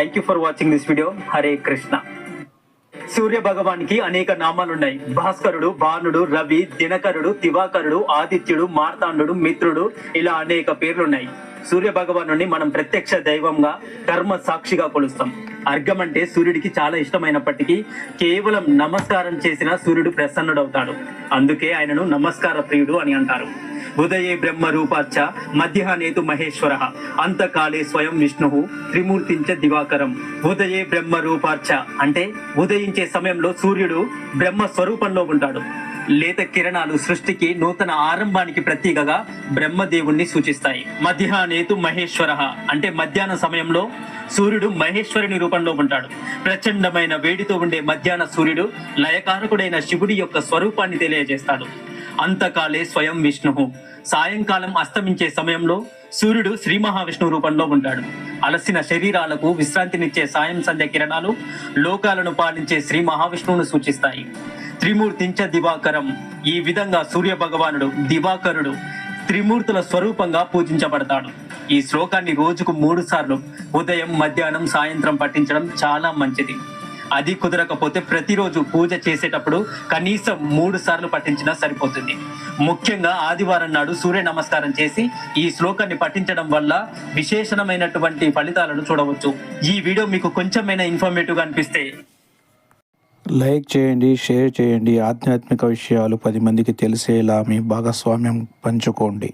Thank you for watching this video Hare Krishna Surya భగవానికి అనేక నామాలున్నాయి. భాస్కరుడు భానుడు రవి దినకరుడు దివాకరుడు ఆదిత్యుడు మార్తాండు మిత్రుడు ఇలా అనేక పేర్లున్నాయి. సూర్య భగవాను మనం ప్రత్యక్ష దైవంగా కర్మ సాక్షిగా కొలుస్తాం. అర్ఘం అంటే సూర్యుడికి చాలా ఇష్టమైనప్పటికీ కేవలం నమస్కారం చేసిన సూర్యుడు ప్రసన్నుడవుతాడు. అందుకే ఆయనను నమస్కార ప్రియుడు అని అంటారు. ఉదయే బ్రహ్మ రూపాచ మధ్యాహ్నేతు మహేశ్వర. అంతకాలే స్వయం విష్ణు త్రిమూర్తించ దివాకరం. ఉదయే బ్రహ్మ రూపార్చ. అంటే ఉదయించే సమయంలో సూర్యుడు బ్రహ్మ స్వరూపంలో ఉంటాడు. లేత కిరణాలు సృష్టికి నూతన ఆరంభానికి ప్రతీకగా బ్రహ్మదేవుణ్ణి సూచిస్తాయి. మధ్యాహ్నేతు మహేశ్వర. అంటే మధ్యాహ్న సమయంలో సూర్యుడు మహేశ్వరుని రూపంలో ఉంటాడు. ప్రచండమైన వేడితో ఉండే మధ్యాహ్న సూర్యుడు లయకారకుడైన శివుడి యొక్క స్వరూపాన్ని తెలియజేస్తాడు. అంతకాలే స్వయం విష్ణువు. సాయంకాలం అస్తమించే సమయంలో సూర్యుడు శ్రీ మహావిష్ణువు రూపంలో ఉంటాడు. అలసిన శరీరాలకు విశ్రాంతినిచ్చే సాయం సంధ్య కిరణాలు లోకాలను పాలించే శ్రీ మహావిష్ణువును సూచిస్తాయి. త్రిమూర్తించ దివాకరం. ఈ విధంగా సూర్య భగవానుడు దివాకరుడు త్రిమూర్తుల స్వరూపంగా పూజించబడతాడు. ఈ శ్లోకాన్ని రోజుకు మూడు సార్లు ఉదయం మధ్యాహ్నం సాయంత్రం పఠించడం చాలా మంచిది. అది కుదరకపోతే ప్రతిరోజు పూజ చేసేటప్పుడు కనీసం మూడు సార్లు పఠించినా సరిపోతుంది. ముఖ్యంగా ఆదివారం నాడు సూర్య నమస్కారం చేసి ఈ శ్లోకాన్ని పఠించడం వల్ల విశేషణమైనటువంటి ఫలితాలను చూడవచ్చు. ఈ వీడియో మీకు కొంచెమైనా ఇన్ఫర్మేటివ్గా అనిపిస్తే లైక్ చేయండి షేర్ చేయండి. ఆధ్యాత్మిక విషయాలు పది మందికి తెలిసేలా మీ భాగస్వామ్యం పంచుకోండి.